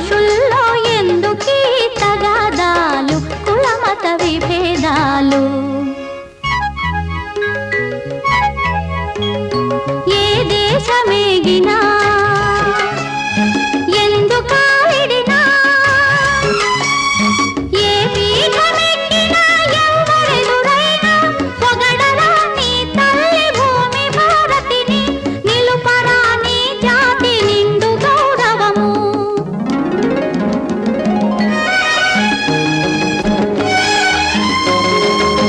మనుషుల్లో ఎందుకీ తగాదాలు? కులమత విభేదాలు? ఏ దేశమే